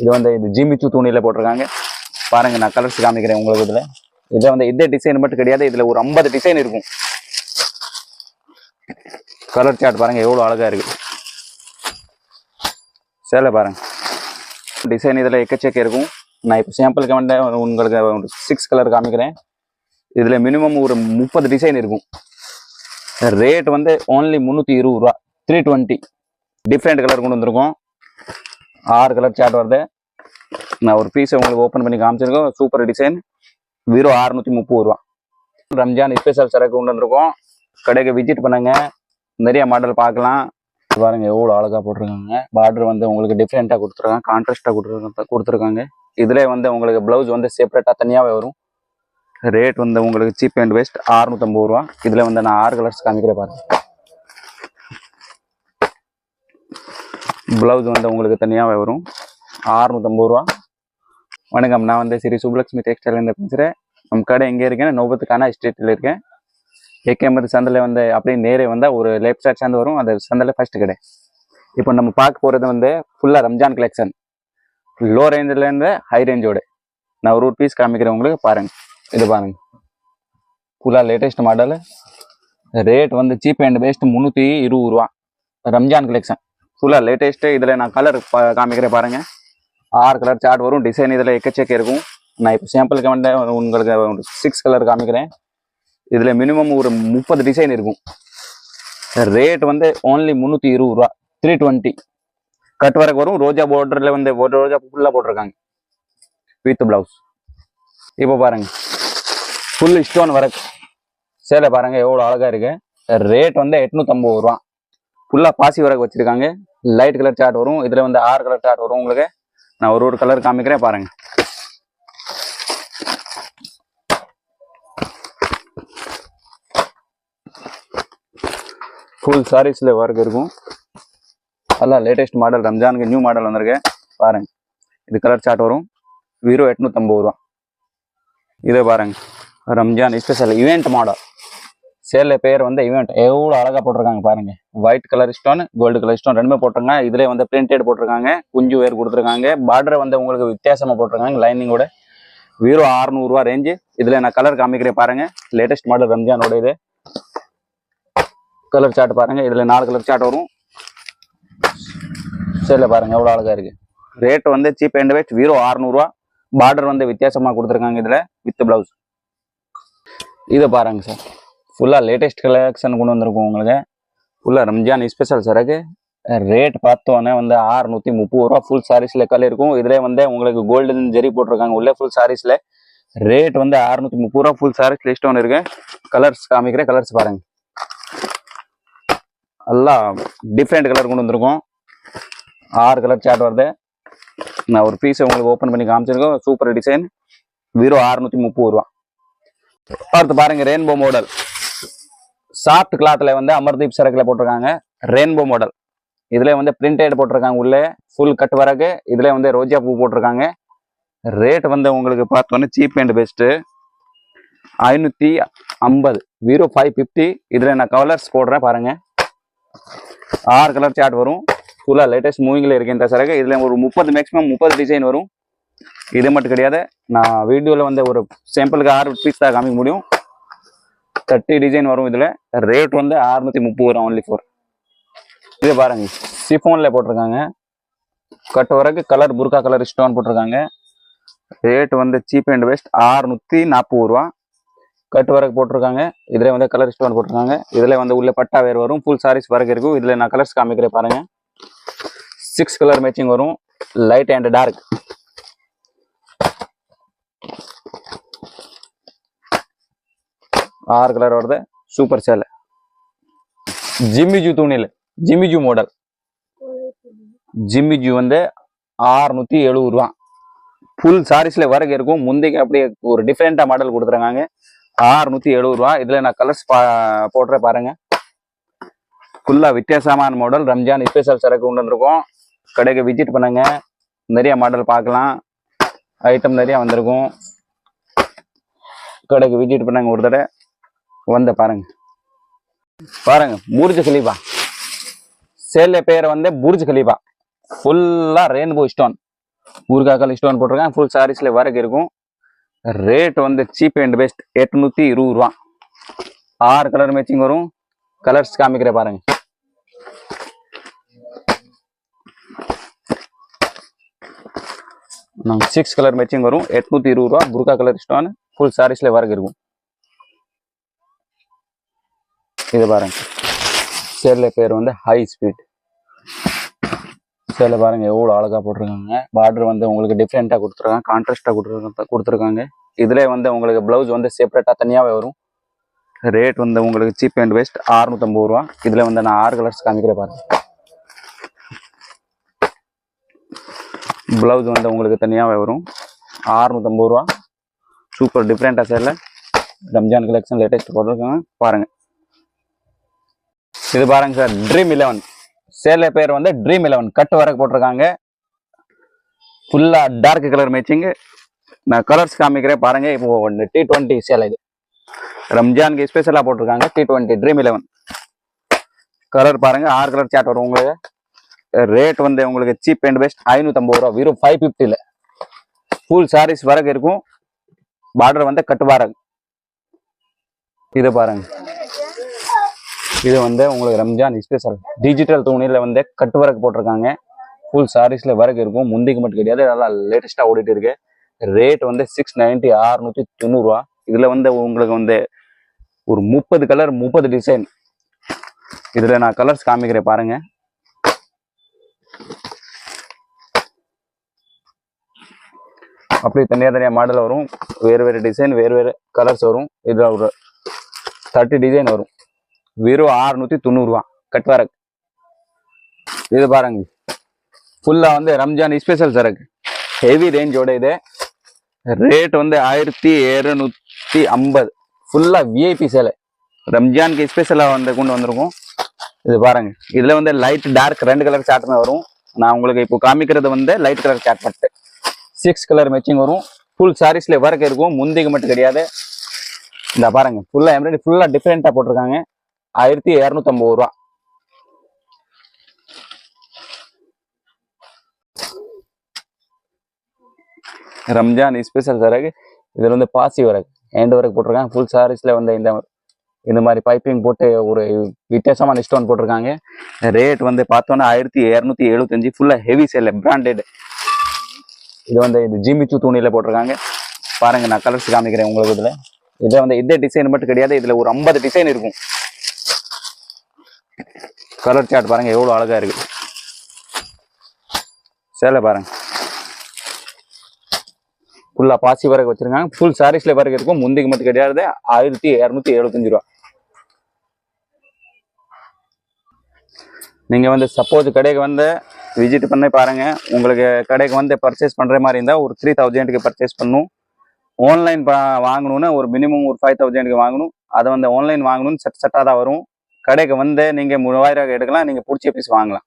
இது வந்து இது ஜிமிச்சு துணியில போட்டிருக்காங்க. பாருங்க நான் கலர்ஸ் காமிக்கிறேன் உங்களுக்கு இதுல. இது வந்து இந்த டிசைன் மட்டும் கிடையாது இதுல ஒரு ஐம்பது டிசைன் இருக்கும். கலர் சார்ட் பாருங்க எவ்வளவு அழகா இருக்கு. சேலை பாருங்க. டிசைன் இதில் எக்கச்சக்க இருக்கும். நான் இப்போ சாம்பிளுக்கு வந்து உங்களுக்கு சிக்ஸ் கலர் காமிக்கிறேன். இதுல மினிமம் ஒரு முப்பது டிசைன் இருக்கும். ரேட் வந்து ஓன்லி முந்நூற்றி இருபது ரூபா. த்ரீ டுவெண்ட்டி டிஃப்ரெண்ட் கலர் கொண்டு வந்திருக்கோம். ஆறு கலர் சார்ட் வருது. நான் ஒரு பீஸ் உங்களுக்கு ஓப்பன் பண்ணி காமிச்சிருக்கோம். சூப்பர் டிசைன் வெறும் அறுநூத்தி முப்பது ரூபா. ரம்ஜான் ஸ்பெஷல் சரக்கு கொண்டு வந்திருக்கோம். கடைக்கு விசிட் பண்ணுங்க. நிறைய மாடல் பார்க்கலாம். பாருங்க எவ்வளோ அழகா போட்டிருக்காங்க. பார்டர் வந்து உங்களுக்கு டிஃப்ரெண்ட்டாக கொடுத்துருக்காங்க. கான்ட்ராஸ்டாக கொடுத்துருக்காங்க கொடுத்துருக்காங்க. இதுல வந்து உங்களுக்கு ப்ளவுஸ் வந்து செப்பரேட்டாக தனியாகவே வரும். ரேட் வந்து உங்களுக்கு சீப் அண்ட் பெஸ்ட் அறுநூத்தம்பது ரூபா. இதுல வந்து நான் ஆறு கலர்ஸ் காமிக்கிறேன் பாருங்கள் பிளவுஸ் வந்து உங்களுக்கு தனியாகவே வரும். ஆறுநூற்றம்பது ரூபா. வணக்கம் நான் வந்து ஸ்ரீ சுப்லக்ஷ்மி டெக்ஸ்டைலேருந்து பேசுகிறேன் நம்ம கடை எங்கே இருக்கேன் நோபத்துக்கான ஸ்ட்ரீட்டில் இருக்கேன். ஏகேம்பது சந்தில் வந்து அப்படியே நேரே வந்தால் ஒரு லெஃப்ட் சைட் சேர்ந்து வரும். அந்த சந்தில் ஃபர்ஸ்ட் கடை. இப்போ நம்ம பார்க்க போகிறது வந்து ஃபுல்லாக ரம்ஜான் கலெக்ஷன் லோ ரேஞ்சிலேருந்து ஹை ரேஞ்சோட நான் ஒரு பீஸ் காமிக்கிறேன் உங்களுக்கு பாருங்கள் இது பாருங்கள் ஃபுல்லாக லேட்டஸ்ட் மாடல் ரேட் வந்து சீப் அண்ட் பெஸ்ட் முந்நூற்றி இருபது ரூபா. ரம்ஜான் கலெக்ஷன் ஃபுல்லாக லேட்டஸ்ட்டு இதில் நான் கலர் காமிக்கிறேன் பாருங்கள் ஆறு கலர் சார்ட் வரும். டிசைன் இதில் எக்கச்சக்க இருக்கும். நான் இப்போ சாம்பிளுக்கு வந்து உங்களுக்கு சிக்ஸ் கலர் காமிக்கிறேன். இதில் மினிமம் ஒரு முப்பது டிசைன் இருக்கும். ரேட் வந்து ஓன்லி முந்நூற்றி இருபது ரூபா. த்ரீ டுவெண்ட்டி கட் ஒர்க் வரும். ரோஜா பார்டரில் வந்து ஒரு ரோஜா ஃபுல்லாக போட்டிருக்காங்க. வித் பிளவுஸ் இப்போ பாருங்க. ஃபுல் ஸ்டோன் ஒர்க் சேலை பாருங்க எவ்வளோ அழகாக இருக்குது ரேட் வந்து எட்நூற்றம்பது ரூபா. ஃபுல்லாக பாசி வரக்கு வச்சிருக்காங்க. லைட் கலர் சார்ட் வரும். இதில் வந்து ஆறு கலர் சார்ட் வரும் உங்களுக்கு. நான் ஒரு ஒரு கலர் காமிக்கிறேன் பாருங்க. ஃபுல் சாரீஸில் ஒர்க் இருக்கும். எல்லாம் லேட்டஸ்ட் மாடல் ரம்ஜானுக்கு நியூ மாடல் வந்திருக்கு. பாருங்க. இது கலர் சார்ட் வரும். வெறும் எட்நூத்தம்பது ரூபா. இதை பாருங்க. ரம்ஜான் ஸ்பெஷல் இவெண்ட் மாடல் சேல பேர் வந்து இவெண்ட் எவ்வளோ அழகாக போட்டிருக்காங்க பாருங்க. White colour stone gold colour stone ரெண்டுமே போட்டிருக்காங்க. இதிலே வந்து பிரிண்டட் போட்டிருக்காங்க. குஞ்சு வேர் கொடுத்துருக்காங்க. பார்டர் வந்து உங்களுக்கு வித்தியாசமாக போட்டிருக்காங்க. லைனிங்கோட வெறும் அறுநூறுவா ரேஞ்சு இதில் நான் கலர் காமிக்கிறேன் பாருங்க. லேட்டஸ்ட் மாடல் ரம்ஜானோட இது. கலர் சார்ட் பாருங்க. இதில் நாலு கலர் சார்ட் வரும். சரில பாருங்க எவ்வளோ அழகா இருக்கு. ரேட் வந்து சீப் அண்ட் வெஸ்ட் வெறும் அறுநூறுவா பார்டர் வந்து வித்தியாசமாக கொடுத்துருக்காங்க இதில் வித் பிளவுஸ் இதை பாருங்க சார். ஃபுல்லாக லேட்டஸ்ட் கலெக்ஷன் கொண்டு வந்திருக்கோம் உங்களுக்கு. ஃபுல்லாக ரம்ஜான் ஸ்பெஷல் சரக்கு ரேட் பார்த்தோன்னே வந்து ஆறுநூற்றி முப்பது ரூபா ஃபுல் சாரீஸில் கலர் இருக்கும். இதில் வந்து உங்களுக்கு கோல்டன் ஜெரி போட்டிருக்காங்க. உள்ளே ஃபுல் சாரீஸில் ரேட் வந்து அறுநூத்தி முப்பது ரூபா ஃபுல் சாரீஸ் லிஸ்ட் ஒன்று இருக்கு. கலர்ஸ் காமிக்கிறேன். கலர்ஸ் பாருங்க. எல்லாம் டிஃப்ரெண்ட் கலர் கொண்டு வந்திருக்கோம். ஆறு கலர் சார்ட் வருது. நான் ஒரு பீஸை உங்களுக்கு ஓப்பன் பண்ணி காமிச்சிருக்கோம் சூப்பர் டிசைன் வெறும் அறுநூத்தி முப்பது ரூபா. அடுத்து பாருங்க ரெயின்போ மாடல் சாஃப்ட் கிளாத்தில் வந்து அமர்தீப் சரக்கில் போட்டிருக்காங்க. Rainbow model. இதில் வந்து பிரிண்டட் போட்டிருக்காங்க உள்ளே. ஃபுல் கட் வரகு இதில் வந்து ரோஜா பூ போட்டிருக்காங்க. ரேட் வந்து உங்களுக்கு பார்த்தோன்னே சீப் அண்ட் பெஸ்ட்டு ஐநூற்றி ஐம்பது. ஜீரோ ஃபைவ் ஃபிஃப்டி இதில் நான் கலர்ஸ் போடுறேன் பாருங்கள் ஆறு கலர் சார்ட் வரும். ஃபுல்லாக லேட்டஸ்ட் மூவிங்கில் இருக்கு இந்த சரக்கு. இதில் ஒரு முப்பது மேக்ஸிமம் முப்பது டிசைன் வரும். இது மட்டும் கிடையாது. நான் வீடியோவில் வந்து ஒரு சாம்பிளுக்கு ஆறு பீஸ் தான் காமிக்க முடியும். தேர்ட்டி டிசைன் வரும் இதில். ரேட் வந்து அறுநூத்தி முப்பது ரூபா ஒன்லி ஃபோர் இது பாருங்க. சிஃபோனில் போட்டிருக்காங்க. கட் வரக்கு கலர் புர்கா கலர் ஸ்டோன் போட்டிருக்காங்க. ரேட் வந்து சீப் அண்ட் பெஸ்ட் அறுநூத்தி நாற்பது ரூபா. கட் வரக்கு போட்டிருக்காங்க. இதில் வந்து கலர் ஸ்டோன் போட்டிருக்காங்க. இதில் வந்து உள்ள பட்டா வேர் வரும். ஃபுல் சாரீஸ் வரக்கு இருக்கும். இதில் நான் கலர்ஸ் காமிக்கிறேன் பாருங்க. சிக்ஸ் கலர் மேட்சிங் வரும். லைட் அண்ட் டார்க் ஆறு கலர் வருது. சூப்பர் சேலை ஜிம்மிஜு துணியில் ஜிம்மிஜு மாடல் ஜிம்மிஜு வந்து ஆறுநூத்தி எழுபது ரூபா. ஃபுல் சாரீஸ்ல வரக்கு இருக்கும். முந்தைக்கு அப்படியே ஒரு டிஃப்ரெண்டா மாடல் கொடுத்துருக்காங்க. ஆறுநூத்தி எழுபது ரூபா. இதுல நான் கலர்ஸ் பா போடுறேன் பாருங்க. ஃபுல்லா வித்தியாசமான மாடல் ரம்ஜான் ஸ்பெஷல் சரக்கு கொண்டு வந்திருக்கோம். கடைக்கு விசிட் பண்ணுங்க. நிறைய மாடல் பார்க்கலாம். ஐட்டம் நிறைய வந்திருக்கும். கடைக்கு விசிட் பண்ணாங்க ஒரு தடவை. வந்த பாருங்க. பாருங்க புர்ஜ் கலீபா. சேல பேர் வந்து புர்ஜ் கலீபா. ஃபுல்லா ரெயின்போ ஸ்டோன் ஊருக்காக்கால் ஸ்டோன் போட்டிருக்கேன் ஃபுல் சாரீஸ்ல வரக்கு இருக்கும். ரேட் வந்து சீப் அண்ட் பெஸ்ட் எட்நூத்தி இருபது ரூபா. ஆறு கலர் மேட்சிங் வரும். கலர்ஸ் காமிக்கிறேன் பாருங்க. சிக்ஸ் கலர் மேட்சிங் வரும். எட்நூத்தி இருபது ரூபா. புர்கா கலர் ஸ்டோன் ஃபுல் சாரீஸில் வரக்கு இருக்கும். இது பாருங்க. சேரில் பேர் வந்து ஹை ஸ்பீட் சேரில் பாருங்க எவ்வளோ அழகா போட்டிருக்காங்க. பார்டர் வந்து உங்களுக்கு டிஃப்ரெண்ட்டாக கொடுத்துருக்காங்க கான்ட்ராஸ்டாக கொடுத்துருக்காங்க கொடுத்துருக்காங்க. இதுல வந்து உங்களுக்கு பிளவுஸ் வந்து செப்பரேட்டாக தனியாகவே வரும். ரேட் வந்து உங்களுக்கு சீப் அண்ட் பெஸ்ட் அறுநூத்தம்பது ரூபா. இதுல வந்து நான் ஆறு கலர்ஸ் காமிக்கிறேன் பாருங்க. பிளவுஸ் வந்து உங்களுக்கு தனியாகவே வரும். அறுநூத்தம்பது ரூபா. சூப்பர் டிஃப்ரெண்ட்டாக சேரில். ரம்ஜான் கலெக்ஷன் லேட்டஸ்ட் போட்டிருக்காங்க. பாருங்கள் இது பாருங்க சார் ட்ரீம் இலவன் சேலை பேர் வந்து ட்ரீம் இலவன் கட்டு வரக்கு போட்டிருக்காங்க. ஃபுல்லாக டார்க் கலர் மேட்சிங்கு நான் கலர்ஸ் காமிக்கிறேன் பாருங்க. இப்போ ஒன்று டி டுவெண்ட்டி சேலை இது. ரம்ஜானுக்கு ஸ்பெஷலாக போட்டிருக்காங்க. T twenty dream eleven colour பாருங்க. ஆறு கலர் சாட் வரும் உங்களுக்கு. ரேட் வந்து உங்களுக்கு சீப் அண்ட் பெஸ்ட் ஐநூற்றம்பது ரூபா. வெறும் ஃபைவ் ஃபிஃப்டியில் ஃபுல் சாரீஸ் வரக்கு இருக்கும். பார்டர் வந்து கட்டு பாருங்க இது பாருங்க. இது வந்து உங்களுக்கு ரம்ஜான் ஸ்பெஷல் டிஜிட்டல் துணியில் வந்து கட்டு வரக்கு போட்டிருக்காங்க. ஃபுல் சாரீஸில் வரக்கு இருக்கும். முந்திக்கு மட்டும் கிடையாது. நல்லா லேட்டஸ்ட்டாக ஓடிட்டு இருக்கு. ரேட் வந்து சிக்ஸ் நைன்ட்டி அறுநூத்தி தொண்ணூறுரூவா இதில் வந்து உங்களுக்கு வந்து ஒரு முப்பது கலர் முப்பது டிசைன் இதில் நான் கலர்ஸ் காமிக்கிறேன் பாருங்கள் அப்படி தனியாக தனியாக மாடல் வரும். வேறு வேறு டிசைன் வேறு வேறு கலர்ஸ் வரும். இதில் ஒரு தேர்ட்டி டிசைன் வரும். வெறும் ஆறுநூற்றி தொண்ணூறுரூவா கட்வரக் இது பாருங்க. ஃபுல்லா வந்து ரம்ஜான் ஸ்பெஷல் சரக்கு ஹெவி ரேஞ்சோட இது. ரேட் வந்து ஆயிரத்தி எழுநூத்தி ஐம்பது. ஃபுல்லா விஐபி சேலை ரம்ஜானுக்கு ஸ்பெஷலாக வந்து கொண்டு வந்திருக்கும். இது பாருங்க. இதுல வந்து லைட் டார்க் ரெண்டு கலர் சாட்டுமே வரும். நான் உங்களுக்கு இப்போ காமிக்கிறது வந்து லைட் கலர் சாட் பட்டு சிக்ஸ் கலர் மேட்சிங் வரும். ஃபுல் சாரீஸ்ல வரக்கு இருக்கும். முந்திக்கு மட்டும் கிடையாது. இந்த பாருங்க. ஃபுல்லா எம்ப்ராய்டரி ஃபுல்லா டிஃப்ரெண்டா போட்டிருக்காங்க. ஆயிரத்தி இரநூத்தம்பது ரூபா. ரம்ஜான் ஸ்பெஷல் சரகு இதில் வந்து பாசி வரகு ஹேண்ட் ஒர்க் போட்டிருக்காங்க. ஃபுல் சாரீஸில் வந்து இந்த இந்த மாதிரி பைப்பிங் போட்டு ஒரு வித்தியாசமான ஸ்டோன் போட்டிருக்காங்க. ரேட் வந்து பார்த்தோன்னா ஆயிரத்தி இரநூத்தி எழுபத்தஞ்சு ஃபுல்லாக ஹெவி சேல் பிராண்டட் இது வந்து இது ஜிமிச்சு துணியில் போட்டிருக்காங்க. பாருங்கள் நான் கலர்ஸ் காமிக்கிறேன் உங்களுக்கு இதில். இதுல வந்து இந்த டிசைன் மட்டும் கிடையாது. இதில் ஒரு ஐம்பது டிசைன் இருக்கும். கலர் சார்ட் பாருங்க எவ்வளோ அழகா இருக்கு. சேலை பாருங்க. ஃபுல்லா பாசி வரைக்கும் வச்சிருக்காங்க. ஃபுல் சாரீஸ்ல வரைக்கும் இருக்கும். முந்திக்கு மட்டும் கிடையாது ஆயிரத்தி இரநூத்தி எழுபத்தஞ்சு ரூபா. நீங்க வந்து சப்போஸ் கடைக்கு வந்து விசிட் பண்ணி பாருங்க. உங்களுக்கு கடைக்கு வந்து பர்ச்சேஸ் பண்ற மாதிரி இருந்தா ஒரு த்ரீ தௌசண்ட்க்கு பர்ச்சேஸ் பண்ணும். ஆன்லைன் வாங்கணும்னா ஒரு மினிமம் ஒரு ஃபைவ் தௌசண்ட்க்கு வாங்கணும். அதை வந்து ஆன்லைன் வாங்கணும்னு செட் செட்டாக தான் வரும். கடைக்கு வந்து நீங்க மூவாயிரம் எடுக்கலாம் நீங்க பிடிச்ச பீஸ் வாங்கலாம்.